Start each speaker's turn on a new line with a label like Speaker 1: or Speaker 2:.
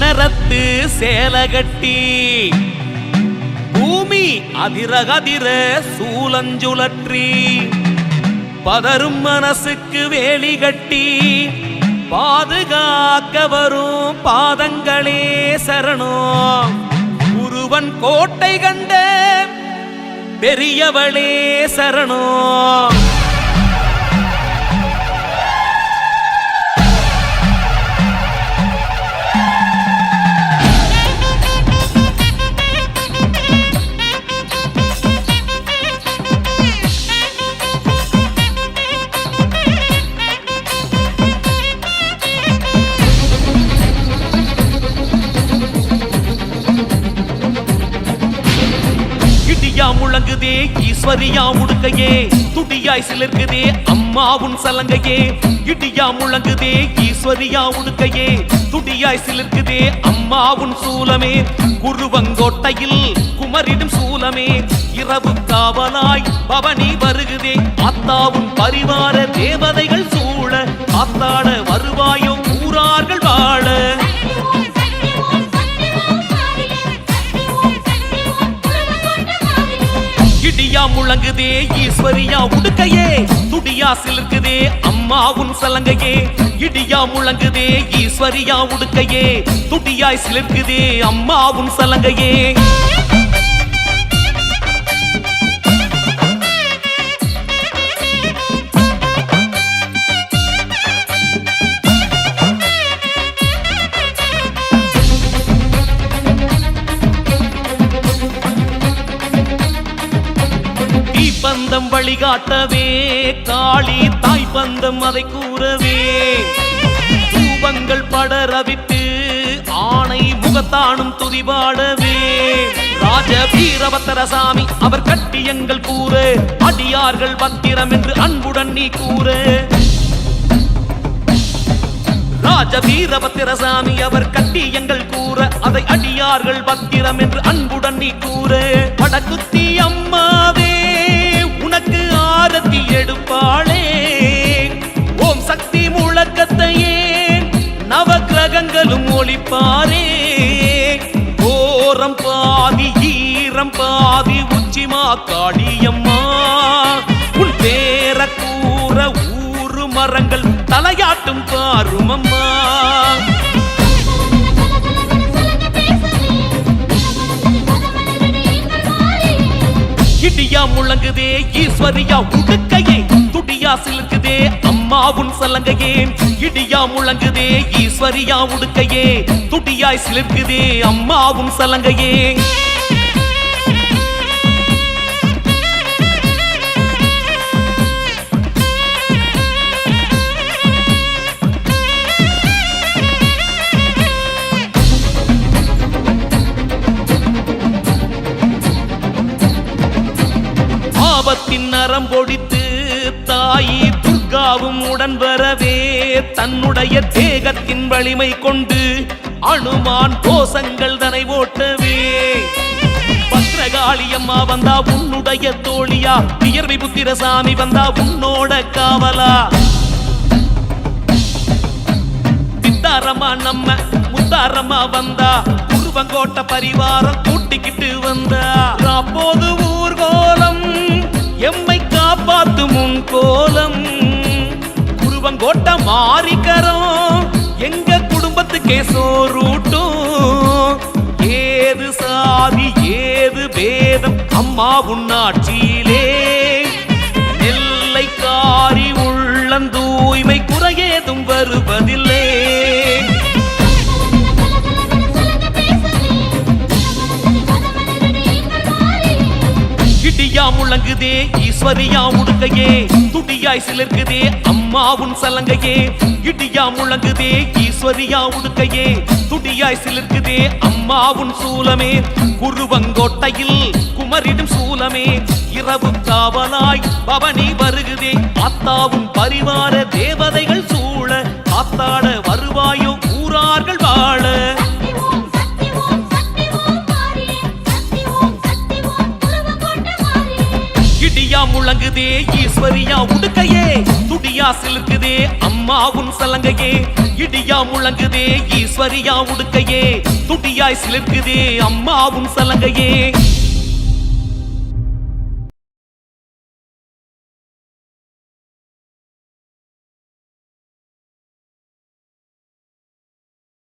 Speaker 1: நரத்து சேலகட்டி. பூமி அதிரகதிர சூலஞ்சுழற்றி பதரும் மனசுக்கு வேலி கட்டி. பாதுகாக்க வரும் பாதங்களே சரணம். குருவன் கோட்டை கண்ட பெரியவளே சரணம். முழங்குதே ஈஸ்வரியா முடுக்கையே துடியாய் சிலிர்க்குதே அம்மாவுன் சலங்கையே. இடியா முழங்குதே ஈஸ்வரியா உடுக்கையே துடியாய் சிலிர்க்குதே அம்மாவும் சூலமே. குருவங்கோட்டையில் குமரிடும் சூலமே. இரவு காவலாய் பவனி வருகுதே. அத்தாவும் பரிவார தேவதைகள் சூழ. அத்தாட வருவாயோ துடியா முழங்குதே ஈஸ்வரியா உடுக்கையே. துடியா சிலிருக்குதே அம்மா உன் சலங்கையே. இடியா முழங்குதே ஈஸ்வரியா உடுக்கையே. துடியாய் சிலிருக்குதே அம்மா உன் சலங்கையே. தீப்பந்தம் வழிகாட்டவே காளி தாய்ப்பந்தம் அதை கூறவே. தூபங்கள் படரவிட்டு ஆணை முகத்தானும் துதிபாடவே ராஜ வீரபத்தரசாமி அவர் கட்டியங்கள் கூற அடியார்கள் பத்திரம் என்று அன்புடன் நீ கூற. ராஜ வீரபத்திரசாமி அவர் கட்டி எங்கள் கூற அதை அடியார்கள் பத்திரம் என்று அன்புடன் நீ கூற. வடக்குத்தி அம்மாவே கிரகங்களும் ஓரம் பாதி ஈரம் பாதி உச்சிமா காளியம்மா உன் பேர கூற ஊறு மரங்கள் தலையாட்டும் பாருமம்மா. இடியா முழங்குதே ஈஸ்வரியா உடுக்கையே துடியா சிலுக்குதே மாவுன் சலங்கையே இடியா முழங்குதே ஈஸ்வரியா உடுக்கையே துடியாய் சிலிர்க்குதே அம்மாவுன் சலங்கையே. ஆபத்தின் நரம் பொடித்து தாயி துர்காவும் உடன் வரவே தன்னுடைய தேகத்தின் வலிமை கொண்டு அனுமான் கோசங்கள் தனை ஓட்டவே. பத்ரகாளி அம்மா வந்தா உன்னுடைய தோழியா? வியர்வி புத்திரசாமி வந்தா உன்னோட காவலா? சித்தாரமா நம்ம முத்தாரமா வந்தா? குருவங்கோட்ட பரிவாரம் கூட்டிக்கிட்டு வந்தா? அப்போது ஊர்கோலம் எம்மை காப்பாத்து முன் மாறிக்கரம் எங்க குடும்பத்துக்கே சோறூட்டும் ஏது சாதி ஏது பேதம் அம்மா உன்னாட்சியிலே. நெல்லைக்காரி உள்ளந்தூய்மை குறையேதும் வருவதில்லை. இடியா ஈஸ்வரியா உடுக்கையே. துடியாய் சிலர்க்குதே அம்மாவும் சலங்கையே. இடியா முழங்குதே ஈஸ்வரியா உடுக்கையே. துடியாய் சிலர்க்குதே அம்மாவும் சூலமே. குருவங்கோட்டையில் குமரிடும் சூலமே. இரவு காவலாய் பவனி வருகுதே. ஆத்தாவும் பரிவார தேவதைகள் சூழ ஆத்தாட துடியா சிலிர்க்குதே அம்மா உன் சலங்கையே. இடியா முழங்குதே ஈஸ்வரியா உடுக்கையே. துடியாய் சிலிருக்குதே அம்மா உன் சலங்கையே.